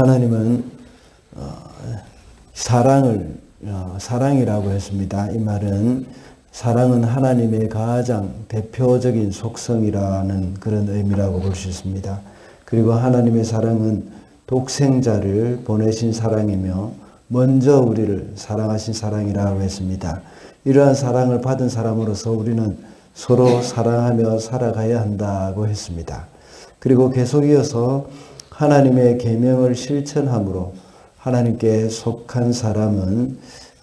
하나님은 어, 사랑을 어, 사랑이라고 했습니다. 이 말은 사랑은 하나님의 가장 대표적인 속성이라는 그런 의미라고 볼 수 있습니다. 그리고 하나님의 사랑은 독생자를 보내신 사랑이며 먼저 우리를 사랑하신 사랑이라고 했습니다. 이러한 사랑을 받은 사람으로서 우리는 서로 사랑하며 살아가야 한다고 했습니다. 그리고 계속 이어서 하나님의 계명을 실천함으로 하나님께 속한 사람은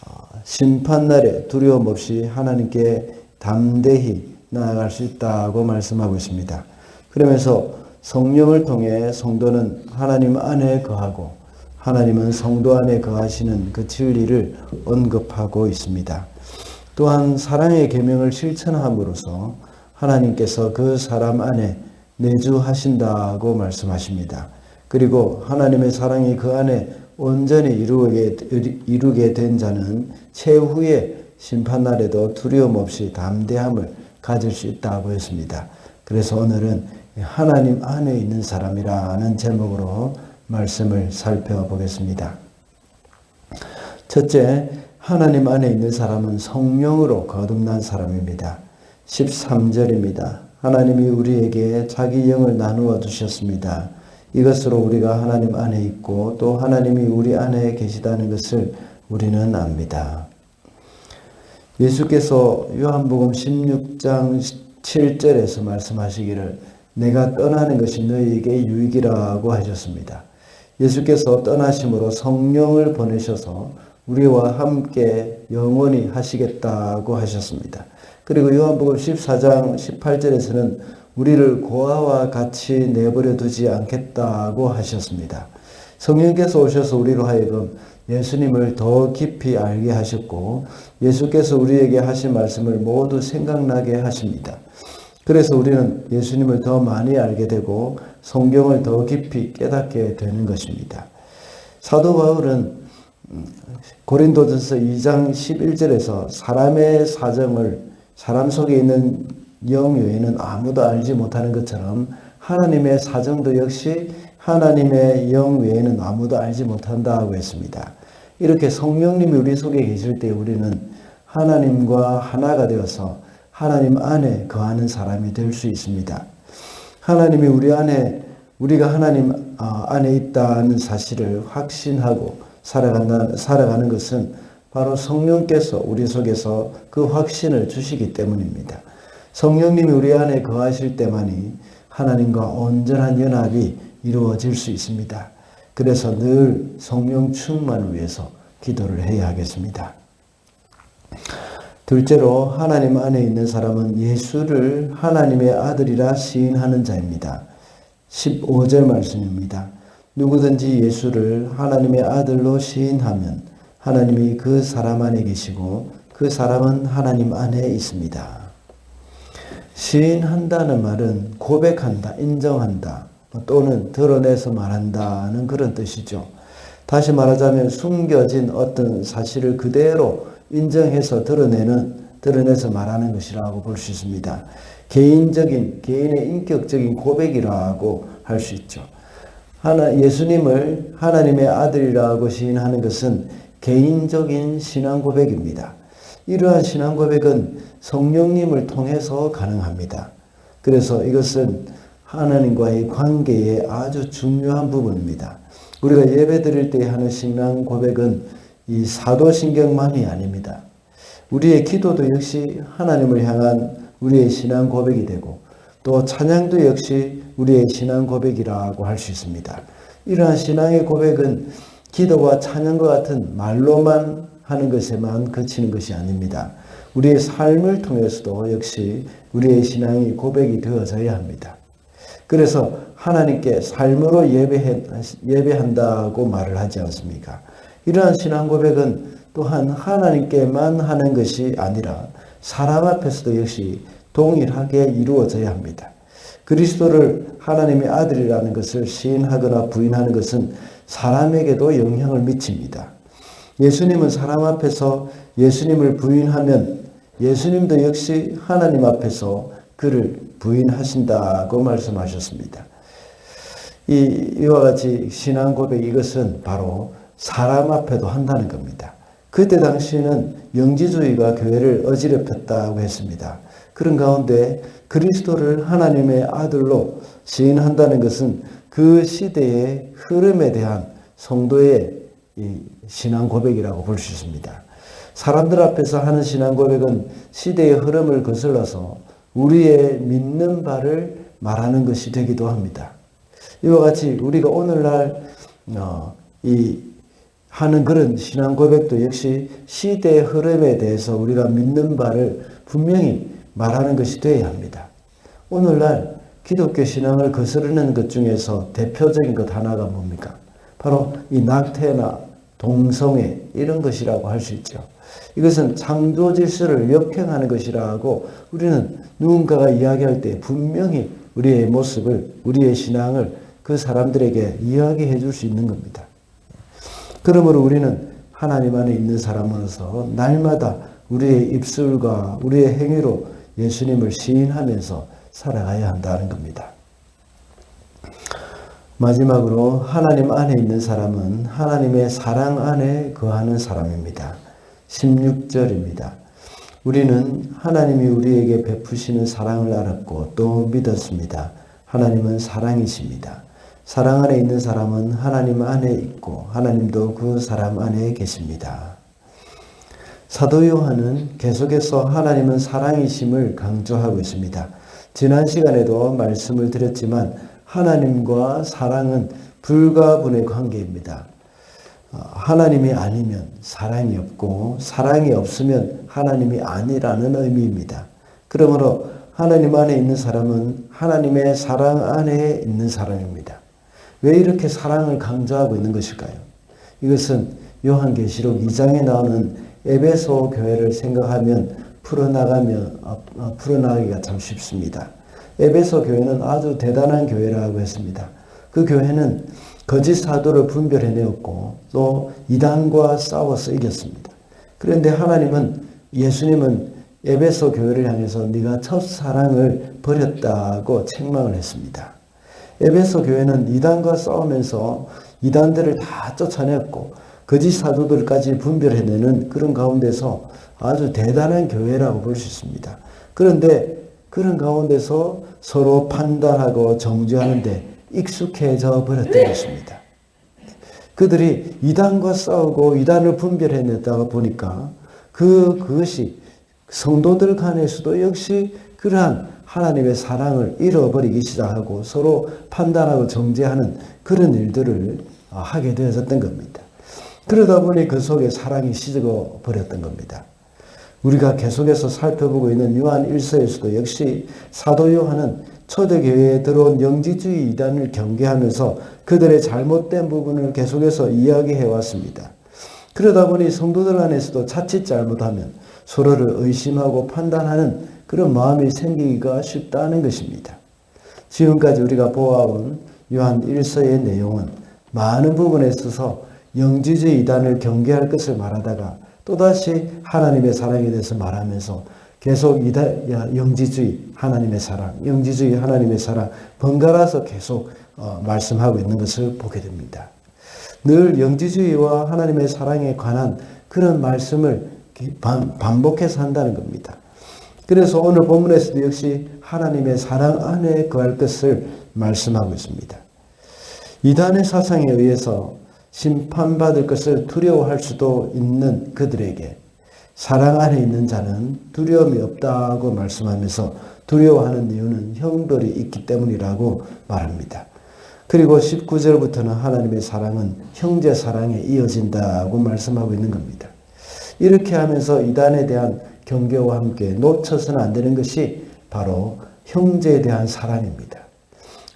어, 심판날에 두려움 없이 하나님께 담대히 나아갈 수 있다고 말씀하고 있습니다. 그러면서 성령을 통해 성도는 하나님 안에 거하고 하나님은 성도 안에 거하시는 그 진리를 언급하고 있습니다. 또한 사랑의 계명을 실천함으로써 하나님께서 그 사람 안에 내주하신다고 말씀하십니다. 그리고 하나님의 사랑이 그 안에 온전히 이루게, 이루게 된 자는 최후의 심판날에도 두려움 없이 담대함을 가질 수 있다고 했습니다. 그래서 오늘은 하나님 안에 있는 사람이라는 제목으로 말씀을 살펴보겠습니다. 첫째, 하나님 안에 있는 사람은 성령으로 거듭난 사람입니다. 13절입니다. 하나님이 우리에게 자기 영을 나누어 주셨습니다. 이것으로 우리가 하나님 안에 있고 또 하나님이 우리 안에 계시다는 것을 우리는 압니다. 예수께서 요한복음 16장 7절에서 말씀하시기를 내가 떠나는 것이 너희에게 유익이라고 하셨습니다. 예수께서 떠나심으로 성령을 보내셔서 우리와 함께 영원히 하시겠다고 하셨습니다. 그리고 요한복음 14장 18절에서는 우리를 고아와 같이 내버려 두지 않겠다고 하셨습니다. 성령께서 오셔서 우리로 하여금 예수님을 더 깊이 알게 하셨고 예수께서 우리에게 하신 말씀을 모두 생각나게 하십니다. 그래서 우리는 예수님을 더 많이 알게 되고 성경을 더 깊이 깨닫게 되는 것입니다. 사도 바울은 고린도전서 2장 11절에서 사람의 사정을 사람 속에 있는 영 외에는 아무도 알지 못하는 것처럼 하나님의 사정도 역시 하나님의 영 외에는 아무도 알지 못한다고 했습니다. 이렇게 성령님이 우리 속에 계실 때 우리는 하나님과 하나가 되어서 하나님 안에 거하는 사람이 될 수 있습니다. 하나님이 우리 안에 우리가 하나님 아, 안에 있다는 사실을 확신하고 살아간다, 살아가는 것은 바로 성령께서 우리 속에서 그 확신을 주시기 때문입니다. 성령님이 우리 안에 거하실 때만이 하나님과 온전한 연합이 이루어질 수 있습니다. 그래서 늘 성령 충만을 위해서 기도를 해야 하겠습니다. 둘째로 하나님 안에 있는 사람은 예수를 하나님의 아들이라 시인하는 자입니다. 15절 말씀입니다. 누구든지 예수를 하나님의 아들로 시인하면 하나님이 그 사람 안에 계시고 그 사람은 하나님 안에 있습니다. 시인한다는 말은 고백한다, 인정한다, 또는 드러내서 말한다는 그런 뜻이죠. 다시 말하자면 숨겨진 어떤 사실을 그대로 인정해서 드러내는, 드러내서 말하는 것이라고 볼 수 있습니다. 개인적인, 개인의 인격적인 고백이라고 할 수 있죠. 하나, 예수님을 하나님의 아들이라고 시인하는 것은 개인적인 신앙 고백입니다. 이러한 신앙 고백은 성령님을 통해서 가능합니다. 그래서 이것은 하나님과의 관계의 아주 중요한 부분입니다. 우리가 예배 드릴 때 하는 신앙 고백은 이 사도신경만이 아닙니다. 우리의 기도도 역시 하나님을 향한 우리의 신앙 고백이 되고 또 찬양도 역시 우리의 신앙 고백이라고 할 수 있습니다. 이러한 신앙의 고백은 기도와 찬양과 같은 말로만 하는 것에만 그치는 것이 아닙니다. 우리의 삶을 통해서도 역시 우리의 신앙이 고백이 되어져야 합니다. 그래서 하나님께 삶으로 예배해, 예배한다고 말을 하지 않습니까? 이러한 신앙 고백은 또한 하나님께만 하는 것이 아니라 사람 앞에서도 역시 동일하게 이루어져야 합니다. 그리스도를 하나님의 아들이라는 것을 시인하거나 부인하는 것은 사람에게도 영향을 미칩니다. 예수님은 사람 앞에서 예수님을 부인하면 예수님도 역시 하나님 앞에서 그를 부인하신다고 말씀하셨습니다. 이, 이와 같이 신앙 고백 이것은 바로 사람 앞에도 한다는 겁니다. 그때 당시에는 영지주의가 교회를 어지럽혔다고 했습니다. 그런 가운데 그리스도를 하나님의 아들로 시인한다는 것은 그 시대의 흐름에 대한 성도의 신앙 고백이라고 볼 수 있습니다. 사람들 앞에서 하는 신앙 고백은 시대의 흐름을 거슬러서 우리의 믿는 바를 말하는 것이 되기도 합니다. 이와 같이 우리가 오늘날 어, 이 하는 그런 신앙 고백도 역시 시대의 흐름에 대해서 우리가 믿는 바를 분명히 말하는 것이 되어야 합니다. 오늘날 기독교 신앙을 거스르는 것 중에서 대표적인 것 하나가 뭡니까? 바로 이 낙태나 동성애 이런 것이라고 할 수 있죠. 이것은 창조 질서를 역행하는 것이라고 우리는 누군가가 이야기할 때 분명히 우리의 모습을 우리의 신앙을 그 사람들에게 이야기해 줄 수 있는 겁니다. 그러므로 우리는 하나님 안에 있는 사람으로서 날마다 우리의 입술과 우리의 행위로 예수님을 시인하면서 살아가야 한다는 겁니다. 마지막으로 하나님 안에 있는 사람은 하나님의 사랑 안에 거하는 사람입니다. 16절입니다. 우리는 하나님이 우리에게 베푸시는 사랑을 알았고 또 믿었습니다. 하나님은 사랑이십니다. 사랑 안에 있는 사람은 하나님 안에 있고 하나님도 그 사람 안에 계십니다. 사도 요한은 계속해서 하나님은 사랑이심을 강조하고 있습니다. 지난 시간에도 말씀을 드렸지만 하나님과 사랑은 불가분의 관계입니다. 어, 하나님이 아니면 사랑이 없고 사랑이 없으면 하나님이 아니라는 의미입니다. 그러므로 하나님 안에 있는 사람은 하나님의 사랑 안에 있는 사람입니다. 왜 이렇게 사랑을 강조하고 있는 것일까요? 이것은 요한계시록 2장에 나오는 에베소 교회를 생각하면 풀어나가면 어, 어, 풀어나가기가 참 쉽습니다. 에베소 교회는 아주 대단한 교회라고 했습니다. 그 교회는 거짓 사도를 분별해내었고 또 이단과 싸워서 이겼습니다. 그런데 하나님은 예수님은 에베소 교회를 향해서 네가 첫 사랑을 버렸다고 책망을 했습니다. 에베소 교회는 이단과 싸우면서 이단들을 다 쫓아냈고 거짓 사도들까지 분별해내는 그런 가운데서 아주 대단한 교회라고 볼 수 있습니다. 그런데 그런 가운데서 서로 판단하고 정죄하는데 익숙해져 버렸던 것입니다. 그들이 이단과 싸우고 이단을 분별해냈다가 보니까 그, 그것이 성도들 간에서도 역시 그러한 하나님의 사랑을 잃어버리기 시작하고 서로 판단하고 정죄하는 그런 일들을 하게 되었던 겁니다. 그러다 보니 그 속에 사랑이 시들어 버렸던 겁니다. 우리가 계속해서 살펴보고 있는 요한 1서에서도 역시 사도 요한은 초대교회에 들어온 영지주의 이단을 경계하면서 그들의 잘못된 부분을 계속해서 이야기해 왔습니다. 그러다 보니 성도들 안에서도 자칫 잘못하면 서로를 의심하고 판단하는 그런 마음이 생기기가 쉽다는 것입니다. 지금까지 우리가 보아온 요한 1서의 내용은 많은 부분에 있어서 영지주의 이단을 경계할 것을 말하다가 또다시 하나님의 사랑에 대해서 말하면서 계속 이다, 영지주의 하나님의 사랑, 영지주의 하나님의 사랑 번갈아서 계속 어, 말씀하고 있는 것을 보게 됩니다. 늘 영지주의와 하나님의 사랑에 관한 그런 말씀을 반복해서 한다는 겁니다. 그래서 오늘 본문에서도 역시 하나님의 사랑 안에 거할 것을 말씀하고 있습니다. 이단의 사상에 의해서 심판받을 것을 두려워할 수도 있는 그들에게 사랑 안에 있는 자는 두려움이 없다고 말씀하면서 두려워하는 이유는 형벌이 있기 때문이라고 말합니다. 그리고 19절부터는 하나님의 사랑은 형제 사랑에 이어진다고 말씀하고 있는 겁니다. 이렇게 하면서 이단에 대한 경계와 함께 놓쳐서는 안 되는 것이 바로 형제에 대한 사랑입니다.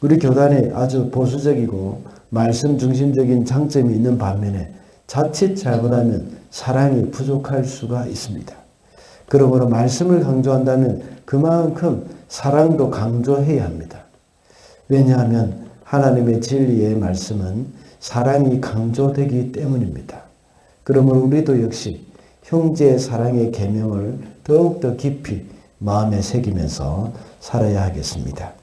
우리 교단이 아주 보수적이고 말씀 중심적인 장점이 있는 반면에 자칫 잘못하면 사랑이 부족할 수가 있습니다. 그러므로 말씀을 강조한다면 그만큼 사랑도 강조해야 합니다. 왜냐하면 하나님의 진리의 말씀은 사랑이 강조되기 때문입니다. 그러므로 우리도 역시 형제의 사랑의 계명을 더욱더 깊이 마음에 새기면서 살아야 하겠습니다.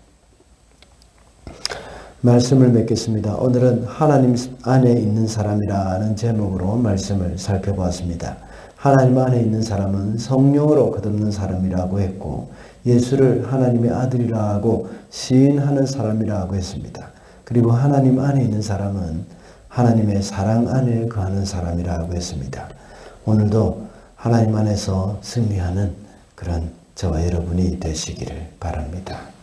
말씀을 맺겠습니다. 오늘은 하나님 안에 있는 사람이라는 제목으로 말씀을 살펴보았습니다. 하나님 안에 있는 사람은 성령으로 거듭는 사람이라고 했고 예수를 하나님의 아들이라고 시인하는 사람이라고 했습니다. 그리고 하나님 안에 있는 사람은 하나님의 사랑 안에 거하는 사람이라고 했습니다. 오늘도 하나님 안에서 승리하는 그런 저와 여러분이 되시기를 바랍니다.